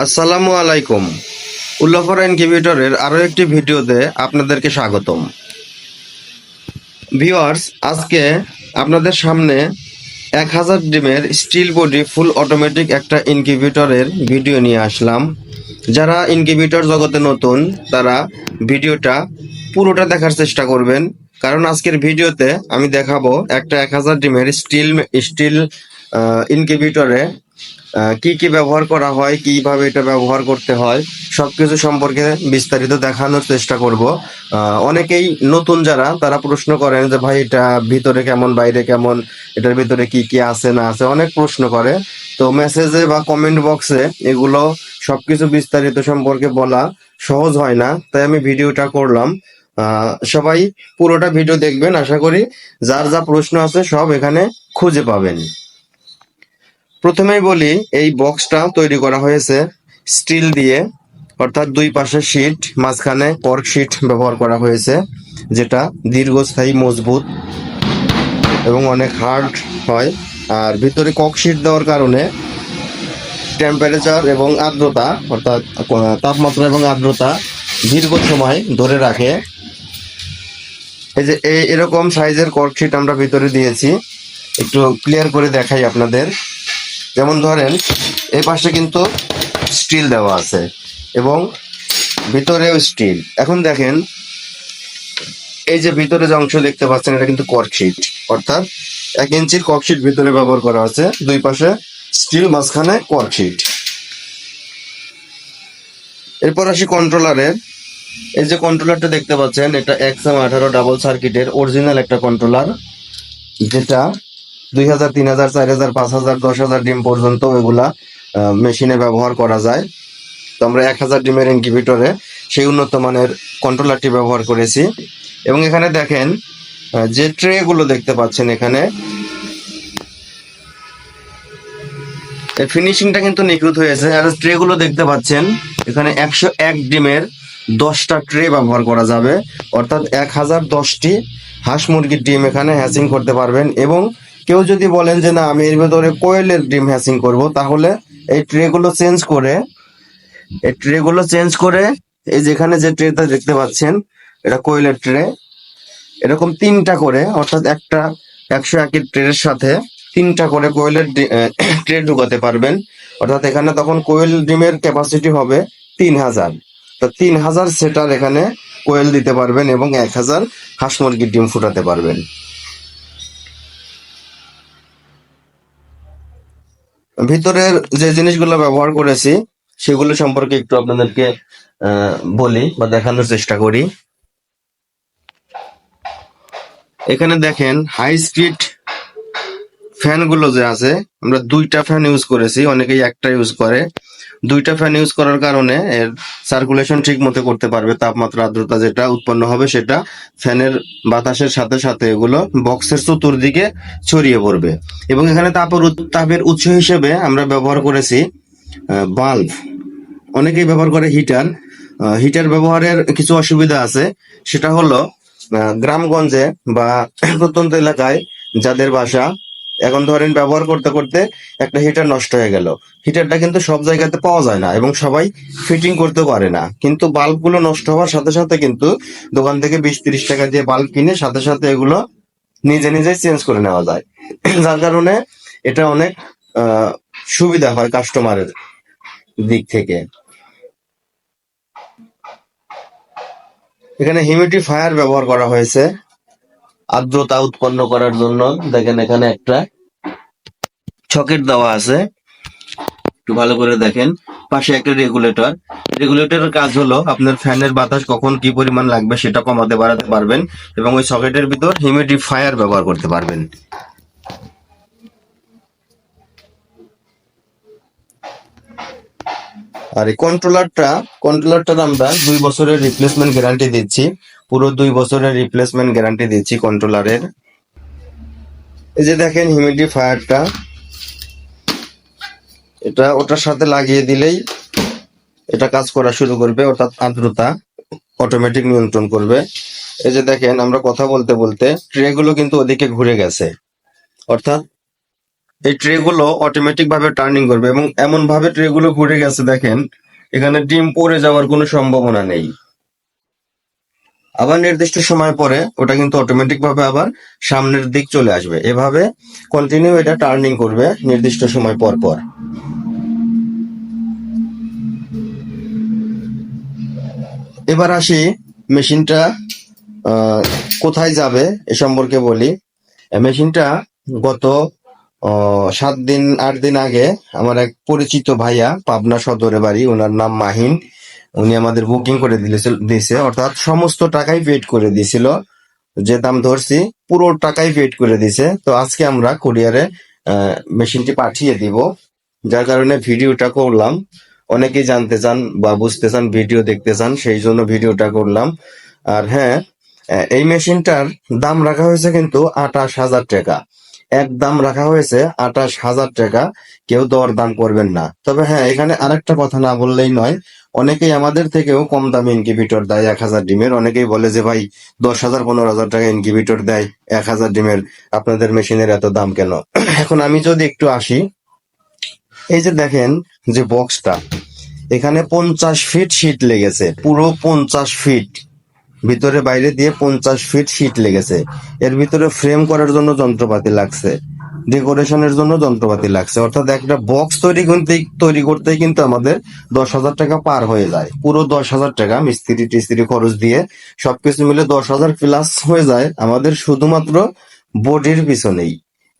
আসসালামু আলাইকুম। উল্লাফর ইনকিউবেটরের আরও একটি ভিডিওতে আপনাদেরকে স্বাগতম। ভিওয়ার্স আজকে আপনাদের সামনে এক হাজার ডিমের স্টিল বডি ফুল অটোমেটিক একটা ইনকিউবেটরের ভিডিও নিয়ে আসলাম। যারা ইনকিউবেটর জগতে নতুন, তারা ভিডিওটা পুরোটা দেখার চেষ্টা করবেন। কারণ আজকের ভিডিওতে আমি দেখাবো একটা এক হাজার ডিমের স্টিল স্টিল ইনকিউবেটরে কি কি ব্যবহার করা হয়, কীভাবে এটা ব্যবহার করতে হয়, সবকিছু সম্পর্কে বিস্তারিত দেখানোর চেষ্টা করব। অনেকেই নতুন যারা, তারা প্রশ্ন করেন যে, ভাই, এটা ভিতরে কেমন, বাইরে কেমন, এটার ভিতরে কি কি আছে, না আছে? অনেক প্রশ্ন করে। তো মেসেজে বা কমেন্ট বক্সে এগুলো সবকিছু বিস্তারিত সম্পর্কে বলা সহজ হয় না, তাই আমি ভিডিওটা করলাম। সবাই পুরোটা ভিডিও দেখবেন, আশা করি যার যা প্রশ্ন আছে সব এখানে খুঁজে পাবেন। প্রথমেই বলি, এই বক্সটা তৈরি করা হয়েছে স্টিল দিয়ে, অর্থাৎ দুই পাশে শীট মাঝখানে কর্ক শীট ব্যবহার করা হয়েছে, যেটা দীর্ঘস্থায়ী, মজবুত এবং অনেক হার্ড হয়। আর ভিতরে কক শীট দেওয়ার কারণে টেম্পারেচার এবং আর্দ্রতা, অর্থাৎ তাপমাত্রা এবং আর্দ্রতা দীর্ঘ সময় ধরে রাখে। এই যে এরকম সাইজের কর্কশিট আমরা ভিতরে দিয়েছি। একটু ক্লিয়ার করে দেখাই আপনাদের। যেমন ধরেন, এই পাশে কিন্তু স্টিল দেওয়া আছে এবং ভিতরেও স্টিল। এখন দেখেন, এই যে ভিতরে যে অংশ দেখতে পাচ্ছেন, এটা কিন্তু কর্কশিট অর্থাৎ এক ইঞ্চির কর্কশিট ভিতরে ব্যবহার করা আছে, দুই পাশে স্টিল, মাঝখানে কর্কশিট এরপর আসি কন্ট্রোলারের এই যে কন্ট্রোলারটা দেখতে পাচ্ছেন, এটা এক্সএম আঠারো ডাবল সার্কিটের অরিজিনাল একটা কন্ট্রোলার যেটা দুই হাজার, তিন হাজার, চার হাজার, পাঁচ হাজার, দশ হাজার ডিম পর্যন্ত এগুলা মেশিনে ব্যবহার করা যায়। তো আমরা এক হাজার ডিমের ইনকিউবেটরে সেই উন্নত মানের কন্ট্রোলারটি ব্যবহার করেছি। এবং এখানে দেখেন যে ট্রে গুলো দেখতে পাচ্ছেন এখানে ফিনিশিংটা কিন্তু নিখুঁত হয়েছে। আর ট্রে গুলো দেখতে পাচ্ছেন, এখানে একশো এক ডিমের দশটা ট্রে ব্যবহার করা যাবে। অর্থাৎ এক হাজার দশটি হাঁস মুরগির ডিম এখানে হ্যাচিং করতে পারবেন এবং কেউ যদি বলেন যে, না, আমি এর ভেতরে কোয়েলের ডিম হ্যাচিং করব, তাহলে এই ট্রে গুলো চেঞ্জ করে, এই ট্রে গুলো চেঞ্জ করে, এই যেখানে যে ট্রেটা দেখতে পাচ্ছেন, এটা কোয়েলের ট্রে এরকম তিনটা করে, অর্থাৎ একটা একশো একের ট্রের সাথে তিনটা করে কোয়েলের ট্রে ঢুকাতে পারবেন। অর্থাৎ এখানে তখন কোয়েল ডিমের ক্যাপাসিটি হবে তিন হাজার। তো তিন হাজার সেটার এখানে কোয়েল দিতে পারবেন এবং এক হাজার হাঁস মুরগির ডিম ফুটাতে পারবেন। ভিতরের যে জিনিসগুলো ব্যবহার করেছি, সেগুলো সম্পর্কে একটু আপনাদেরকে বলি বা দেখানোর চেষ্টা করি। এখানে দেখেন হাই স্পিড ফ্যানগুলো যে আছে, আমরা দুইটা ফ্যান ইউজ করেছি, অনেকেই একটা ইউজ করে। দুইটা ফ্যান ইউজ করার কারণে এর সার্কুলেশন ঠিক মতো করতে পারবে, তাপমাত্রা, আর্দ্রতা যেটা উৎপন্ন হবে সেটা ফ্যানের বাতাসের সাথে সাথে এগুলো বক্সের চতুর্দিকে ছড়িয়ে পড়বে। এবং এখানে তাপের তাপের উৎস হিসেবে আমরা ব্যবহার করেছি বাল্ব অনেকেই ব্যবহার করে হিটার হিটার ব্যবহারের কিছু অসুবিধা আছে। সেটা হলো গ্রামগঞ্জে বা প্রত্যন্ত এলাকায় যাদের বাসা এখন ধরেন ব্যবহার করতে করতে একটা হিটার নষ্ট হয়ে গেল। হিটারটা কিন্তু সব জায়গাতে পাওয়া যায় না এবং সবাই ফিটিং করতে পারে না। কিন্তু বাল্বগুলো নষ্ট হওয়ার সাথে সাথে কিন্তু দোকান থেকে বিশ তিরিশ টাকা দিয়ে বাল্ব কিনে সাথে সাথে এগুলো নিজে নিজে চেঞ্জ করে নেওয়া যায়। যার কারণে এটা অনেক সুবিধা হয় কাস্টমারের দিক থেকে। এখানে হিউমিডিফায়ার ব্যবহার করা হয়েছে। আর্দ্রতা উৎপন্ন করার জন্য। দেখেন এখানে একটা সকেট দেওয়া আছে। একটু ভালো করে দেখেন। পাশে একটা রেগুলেটর রেগুলেটরের কাজ হলো আপনার ফ্যানের বাতাস কখন কি পরিমাণ লাগবে সেটা কমাতে বাড়াতে পারবেন এবং ওই সকেটের ভিতর হিউমিডিফায়ার ব্যবহার করতে পারবেন। আর এই কন্ট্রোলারটা কন্ট্রোলারটার আমরা দুই বছরের রিপ্লেসমেন্ট গ্যারান্টি দিচ্ছি। পুরো দুই বছরের রিপ্লেসমেন্ট গ্যারান্টি দিচ্ছি কন্ট্রোলারের এই যে দেখেন হিউমিডিফায়ারটা এটা ওটার সাথে লাগিয়ে দিলেই এটা কাজ করা শুরু করবে, অর্থাৎ আর্দ্রতা অটোমেটিক নিয়ন্ত্রণ করবে। এই যে দেখেন, আমরা কথা বলতে বলতে ট্রে গুলো কিন্তু ওদিকে ঘুরে গেছে। অর্থাৎ এই ট্রে গুলো অটোমেটিক ভাবে টার্নিং করবে এবং এমন ভাবে ট্রে গুলো ঘুরে গেছে, দেখেন, এখানে ডিম পড়ে যাওয়ার কোনো সম্ভাবনা নেই। আবার নির্দিষ্ট সময় পরে ওটা কিন্তু অটোমেটিক ভাবে আবার সামনের দিক চলে আসবে। এভাবে কন্টিনিউ এটা টার্নিং করবে নির্দিষ্ট সময় পর পর। এবার আসি মেশিনটা কোথায় যাবে এ সম্পর্কে বলি। মেশিনটা গত সাত দিন, আট দিন আগে আমার এক পরিচিত ভাইয়া পাবনা সদরে বাড়ি, ওনার নাম মাহিন। উনি আমাদের বুকিং করে দিয়েছে। অর্থাৎ সমস্ত টাকাই পেড করে দিয়েছিল। যে দাম ধরছি, পুরো টাকাই পেড করে দিয়েছে। তো আজকে আমরা কুরিয়ারে মেশিনটি পাঠিয়ে দিব। যার কারণে ভিডিওটা করলাম। অনেকেই জানতে চান বা বুঝতে চান ভিডিও দেখতে চান, সেই জন্য ভিডিওটা করলাম। আর হ্যাঁ এই মেশিনটার দাম রাখা হয়েছে কিন্তু আঠাশ হাজার টাকা। এক দাম রাখা হয়েছে আঠাশ হাজার টাকা। কেউ দর দাম করবেন না। তবে হ্যাঁ এখানে আরেকটা কথা না বললেই নয়। অনেকেই আমাদের থেকেও কম দামে ইনকিউবেটর দেয় এক হাজার ডিমের। অনেকেই বলে যে, ভাই, দশ হাজার, পনেরো হাজার টাকা ইনকিউবেটর দেয় এক হাজার ডিমের। আপনাদের মেশিনের এত দাম কেন? এখন আমি যদি একটু আসি, এই যে দেখেন যে বক্সটা এখানে পঞ্চাশ ফিট শীট লেগেছে। পুরো পঞ্চাশ ফিট ভিতরে বাইরে দিয়ে পঞ্চাশ ফিট শীট লেগেছে। এর ভিতরে ফ্রেম করার জন্য যন্ত্রপাতি লাগছে। ডেকোরেশনের জন্য যন্ত্রপাতি লাগছে। অর্থাৎ একটা বক্স তৈরি করতে তৈরি করতে কিন্তু আমাদের দশ হাজার টাকা পার হয়ে যায়। পুরো দশ হাজার টাকা মিস্ত্রি টিস্ত্রি খরচ দিয়ে সবকিছু মিলে দশ হাজার প্লাস হয়ে যায় আমাদের শুধুমাত্র বডির পিছনেই।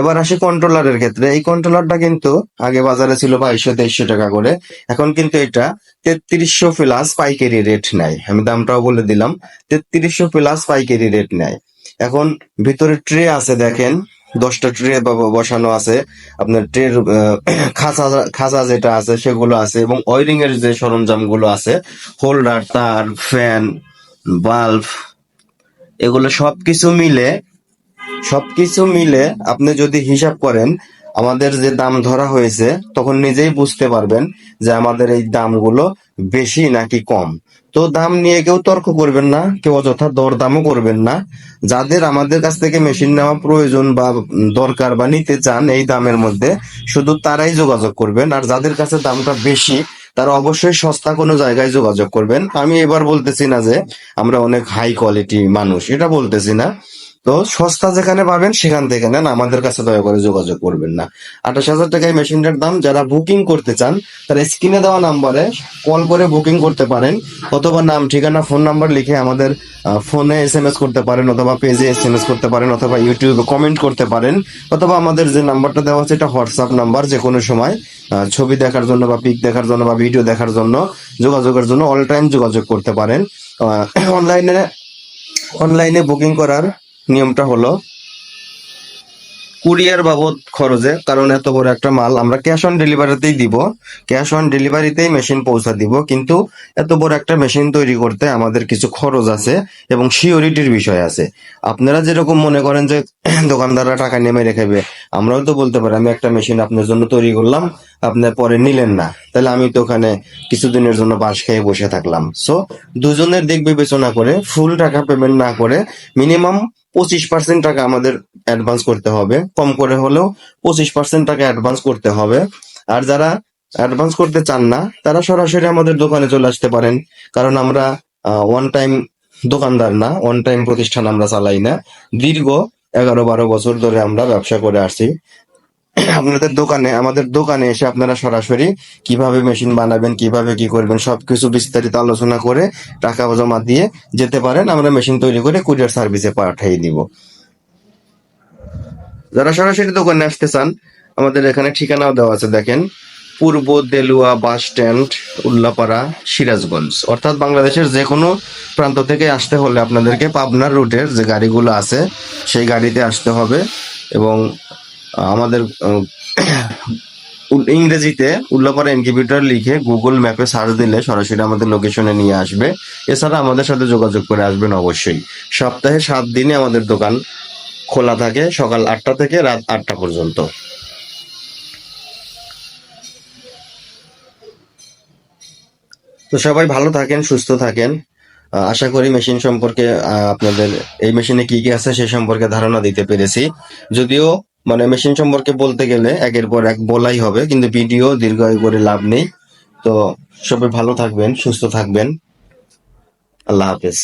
এবার আসি কন্ট্রোলারের ক্ষেত্রে। এই কন্ট্রোলারটা কিন্তু আগে বাজারে ছিল বাইশশো, তেইশশো টাকা করে। এখন কিন্তু এটা তেত্রিশশো প্লাস পাইকারি রেট নেয়। আমি দামটাও বলে দিলাম। তেত্রিশশো প্লাস পাইকারি রেট নেয়। এখন ভিতরে ট্রে আছে, দেখেন। দশটা ট্রে বসানো আছে। আপনার ট্রের খাঁচা খাঁচা যেটা আছে, সেগুলো আছে এবং ওয়ারিং এর যে সরঞ্জামগুলো আছে হোল্ডার তার ফ্যান বাল্ব এগুলো সবকিছু মিলে সবকিছু মিলে আপনি যদি হিসাব করেন, আমাদের যে দাম ধরা হয়েছে, তখন নিজেই বুঝতে পারবেন যে আমাদের এই দামগুলো বেশি নাকি কম। তো দাম নিয়ে কেউ তর্ক করবেন না, কেউ অযথা দর দামও করবেন না। যাদের আমাদের কাছ থেকে মেশিন নেওয়া প্রয়োজন বা দরকার বা নিতে চান এই দামের মধ্যে, শুধু তারাই যোগাযোগ করবেন। আর যাদের কাছে দামটা বেশি, তারা অবশ্যই সস্তা কোনো জায়গায় যোগাযোগ করবেন। আমি এবার বলতেছি না যে আমরা অনেক হাই কোয়ালিটি মানুষ, এটা বলতেছি না। তো সস্তা যেখানে পাবেন, সেখান থেকে নেন। আমাদের কাছে দয়া করে যোগাযোগ করবেন না। আঠাশ হাজার টাকায় মেশিনটার দাম, যারা বুকিং করতে চান, তারা স্ক্রিনে দেওয়া নাম্বারে কল করে বুকিং করতে পারেন, অথবা নাম, ঠিকানা, ফোন নাম্বার লিখে আমাদের ফোনে এস এম এস করতে পারেন, অথবা পেজে এস এম এস করতে পারেন, অথবা ইউটিউবে কমেন্ট করতে পারেন, অথবা আমাদের যে নাম্বারটা দেওয়া আছে, এটা হোয়াটসঅ্যাপ নাম্বার যে কোনো সময় ছবি দেখার জন্য বা পিক দেখার জন্য বা ভিডিও দেখার জন্য যোগাযোগের জন্য অল টাইম যোগাযোগ করতে পারেন। অনলাইনে অনলাইনে বুকিং করার নিয়মটা হলো, কুরিয়ার বাবদ খরচে, কারণ এত বড় একটা মাল আমরা ক্যাশ অন ডেলিভারিতেই দিব। ক্যাশ অন ডেলিভারিতেই মেশিন পৌঁছা দিব, কিন্তু এত বড় একটা মেশিন তৈরি করতে আমাদের কিছু খরচ আছে এবং সিওরিটির বিষয় আছে। আপনারা যেরকম মনে করেন যে দোকানদাররা টাকা নেমে রেখেবে, আমরাও তো বলতে পারি, আমি একটা মেশিন আপনার জন্য তৈরি করলাম আপনি পরে নিলেন না। তাহলে আমি তো ওখানে কিছুদিনের জন্য বাস খেয়ে বসে থাকলাম। সো দুজনের দিক বিবেচনা করে ফুল টাকা পেমেন্ট না করে মিনিমাম পঁচিশ পার্সেন্ট টাকা আমাদের অ্যাডভান্স করতে হবে। কম করে হলেও পঁচিশ পার্সেন্ট টাকা অ্যাডভান্স করতে হবে। আর যারা অ্যাডভান্স করতে চান না, তারা সরাসরি আমাদের দোকানে চলে আসতে পারেন। কারণ আমরা ওয়ান টাইম দোকানদার না ওয়ান টাইম প্রতিষ্ঠান আমরা চালাই না। দীর্ঘ এগারো বারো বছর ধরে আমরা ব্যবসা করে আসছি। আপনাদের দোকানে, আমাদের দোকানে এসে আপনারা সরাসরি কীভাবে মেশিন বানাবেন, কীভাবে কি করবেন, সবকিছু বিস্তারিত আলোচনা করে টাকা জমা দিয়ে যেতে পারেন, আমরা মেশিন তৈরি করে কুরিয়ার সার্ভিসে পাঠিয়ে দিব। যারা সরাসরি দোকানে আসতে চান, আমাদের এখানে ঠিকানাও দেওয়া আছে, দেখেন। পূর্ব দেলুয়া বাস স্ট্যান্ড, উল্লাপাড়া, সিরাজগঞ্জ। অর্থাৎ বাংলাদেশের যে কোনো প্রান্ত থেকে আসতে হলে আপনাদেরকে পাবনার রুটের যে গাড়িগুলো আছে, সেই গাড়িতে আসতে হবে এবং আমাদের ইংরেজিতে উল্লাপাড়া ইনকিউবেটর লিখে গুগল ম্যাপে সার্চ দিলে সরাসরি আমাদের লোকেশনে নিয়ে আসবে। এছাড়া আমাদের সাথে যোগাযোগ করে আসবেন অবশ্যই। সপ্তাহে সাত দিনে আমাদের দোকান খোলা থাকে, সকাল আটটা থেকে রাত আটটা পর্যন্ত। তো সবাই ভালো থাকেন, সুস্থ থাকেন। আশা করি মেশিন সম্পর্কে আপনাদের, এই মেশিনে কি কি আছে সে সম্পর্কে ধারণা দিতে পেরেছি। যদিও মানে মেশিন সম্পর্কে বলতে গেলে একের পর এক বলাই হবে, কিন্তু ভিডিও দীর্ঘায়ু করে লাভ নেই। তো সবাই ভালো থাকবেন, সুস্থ থাকবেন। আল্লাহ হাফেজ।